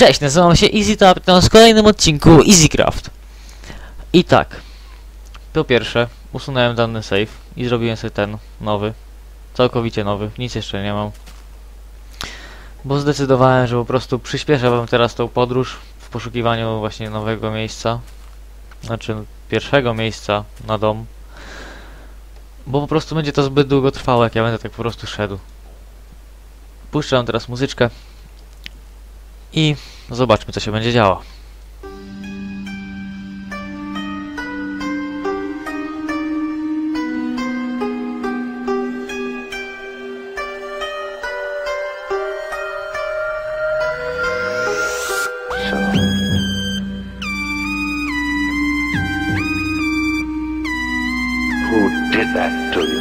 Cześć, nazywam się EasyTap, to w kolejnym odcinku EasyCraft. I tak, po pierwsze, usunąłem dany save i zrobiłem sobie ten nowy, całkowicie nowy, nic jeszcze nie mam. Bo zdecydowałem, że po prostu przyspieszę wam teraz tą podróż w poszukiwaniu właśnie nowego miejsca, znaczy pierwszego miejsca na dom. Bo po prostu będzie to zbyt długo trwało, jak ja będę tak po prostu szedł. Puszczam teraz muzyczkę i zobaczmy, co się będzie działo. Who did that to you?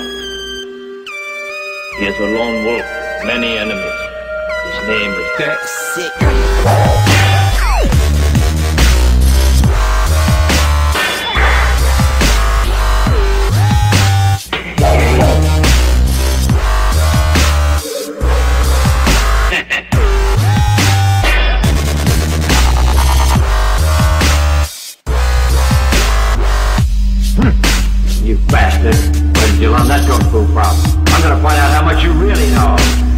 He is a lone wolf, many enemies. Name Death. You bastard. Where did you learn that kung fu from? I'm gonna find out how much you really know.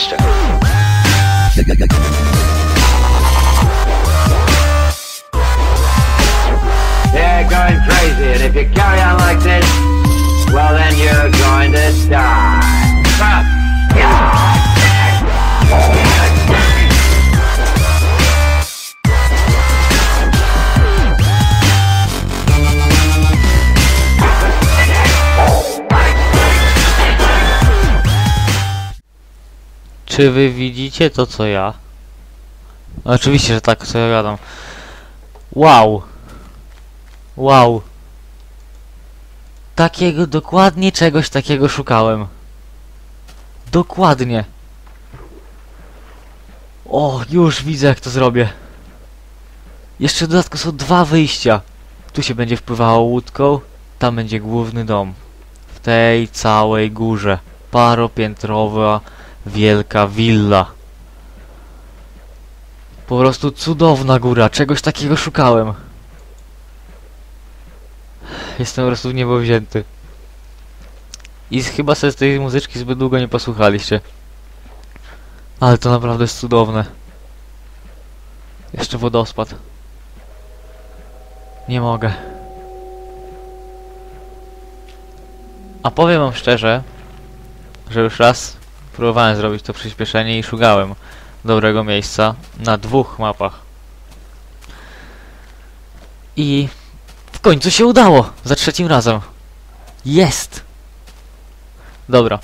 Gunmaster. They're going crazy, and if you carry on like this, well then you're going to die. Stop! Czy wy widzicie to, co ja? Oczywiście, że tak, ja gadam. Wow! Wow! Takiego, dokładnie czegoś takiego szukałem. Dokładnie. O, już widzę jak to zrobię. Jeszcze w dodatku są dwa wyjścia. Tu się będzie wpływało łódką, tam będzie główny dom. W tej całej górze. Paropiętrowa, wielka willa. Po prostu cudowna góra, czegoś takiego szukałem. Jestem po prostu w niebo wzięty. I chyba sobie z tej muzyczki zbyt długo nie posłuchaliście. Ale to naprawdę jest cudowne. Jeszcze wodospad. Nie mogę. A powiem wam szczerze, że już raz próbowałem zrobić to przyspieszenie i szukałem dobrego miejsca na dwóch mapach. I w końcu się udało! Za trzecim razem. Jest! Dobra,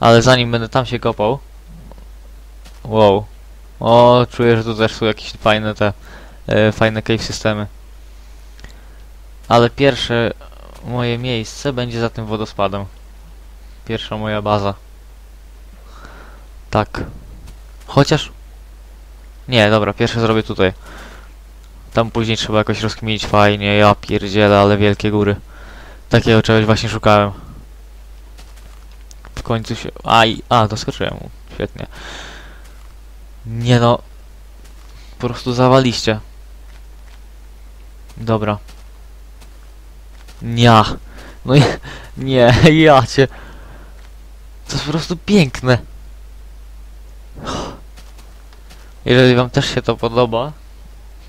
ale zanim będę tam się kopał... Wow. O, czuję, że tu też są jakieś fajne te... E, fajne cave systemy. Ale pierwsze moje miejsce będzie za tym wodospadem. Pierwsza moja baza. Tak. Chociaż... Nie, dobra, pierwsze zrobię tutaj. Tam później trzeba jakoś rozkminić fajnie, ja pierdzielę, ale wielkie góry. Takiego czegoś właśnie szukałem. W końcu się... Aj, a, doskoczyłem. Świetnie. Nie no. Po prostu zawaliście. Dobra. Nie. No i... Nie, ja cię... To jest po prostu piękne. Jeżeli wam też się to podoba,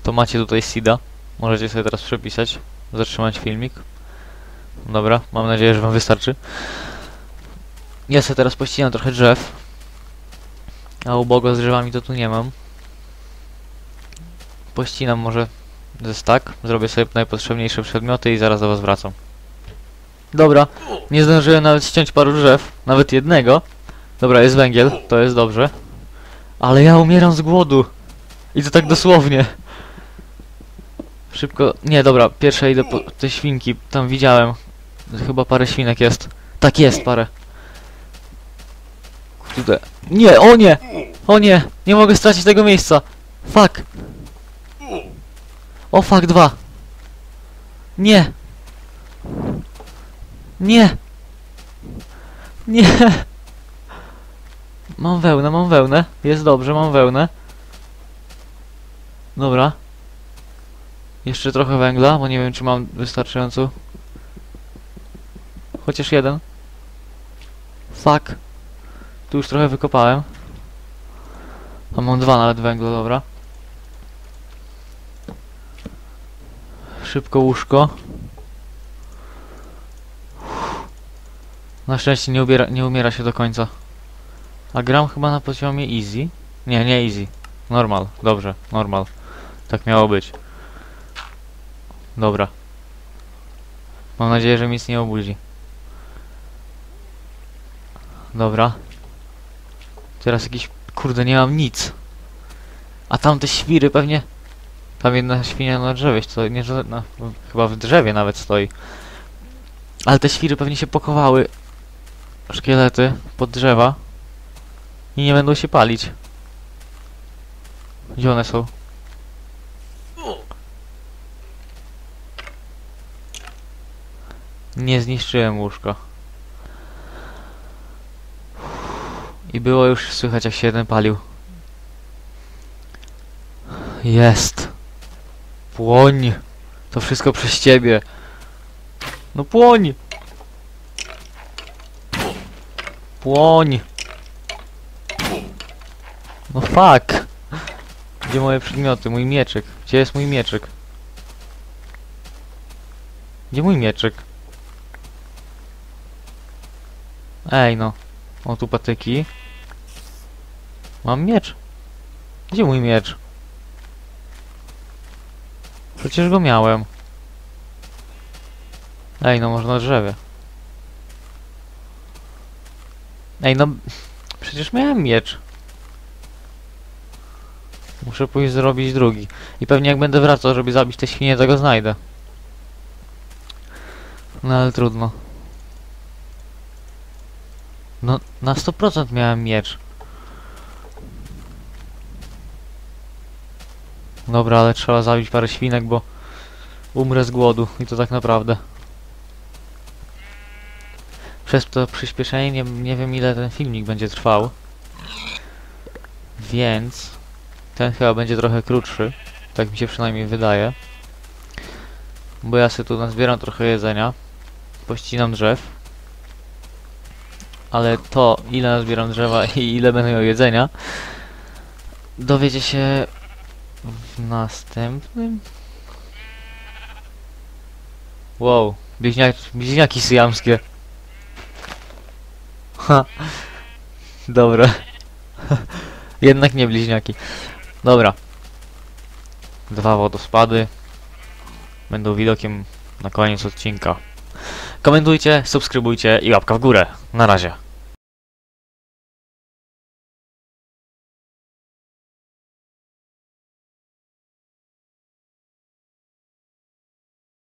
to macie tutaj seeda. Możecie sobie teraz przepisać, zatrzymać filmik. Dobra, mam nadzieję, że wam wystarczy. Ja sobie teraz pościnam trochę drzew. A ubogo z drzewami to tu nie mam. Pościnam może ze stack, zrobię sobie najpotrzebniejsze przedmioty i zaraz do was wracam. Dobra, nie zdążyłem nawet ściąć paru drzew, nawet jednego. Dobra, jest węgiel, to jest dobrze. Ale ja umieram z głodu. I to tak dosłownie. Szybko, nie dobra, pierwsze idę po te świnki, tam widziałem. Chyba parę świnek jest. Tak jest, parę. Kurde. Nie, o nie! O nie! Nie mogę stracić tego miejsca! Fuck! O fuck, dwa! Nie! Nie! Nie! Mam wełnę, mam wełnę. Jest dobrze, mam wełnę. Dobra. Jeszcze trochę węgla, bo nie wiem czy mam wystarczająco. Chociaż jeden. Fuck. Tu już trochę wykopałem. A mam dwa nawet węgla, dobra. Szybko łóżko. Na szczęście nie, ubiera, nie umiera się do końca. A gram chyba na poziomie easy. Nie, nie easy. Normal, dobrze, normal. Tak miało być. Dobra. Mam nadzieję, że mi nic nie obudzi. Dobra. Teraz jakiś... Kurde, nie mam nic. A tam te świry pewnie... Tam jedna świnia na drzewie stoi, nie, na, chyba w drzewie nawet stoi. Ale te świry pewnie się pokowały. Szkielety pod drzewa. I nie będą się palić. Gdzie one są? Nie zniszczyłem łóżka. I było już słychać jak się jeden palił. Jest. Płoń. To wszystko przez ciebie. No płoń. Płoń. No fuck. Gdzie moje przedmioty? Mój mieczyk. Gdzie jest mój mieczyk? Gdzie mój mieczyk? Ej no. O tu patyki. Mam miecz. Gdzie mój miecz? Przecież go miałem. Ej no, może na drzewie. Ej no, przecież miałem miecz. Muszę pójść zrobić drugi. I pewnie jak będę wracał, żeby zabić te świnie, to go znajdę. No ale trudno. No, na 100% miałem miecz. Dobra, ale trzeba zabić parę świnek, bo umrę z głodu i to tak naprawdę. Przez to przyspieszenie nie, nie wiem ile ten filmik będzie trwał. Więc ten chyba będzie trochę krótszy. Tak mi się przynajmniej wydaje. Bo ja sobie tu nazbieram trochę jedzenia. Pościnam drzew. Ale to, ile nazbieram drzewa i ile będę miał jedzenia, dowiecie się w następnym. Wow, bliźniaki, bliźniaki syjamskie. Ha. Dobra. Jednak nie bliźniaki. Dobra. Dwa wodospady. Będą widokiem na koniec odcinka. Komentujcie, subskrybujcie i łapka w górę. Na razie.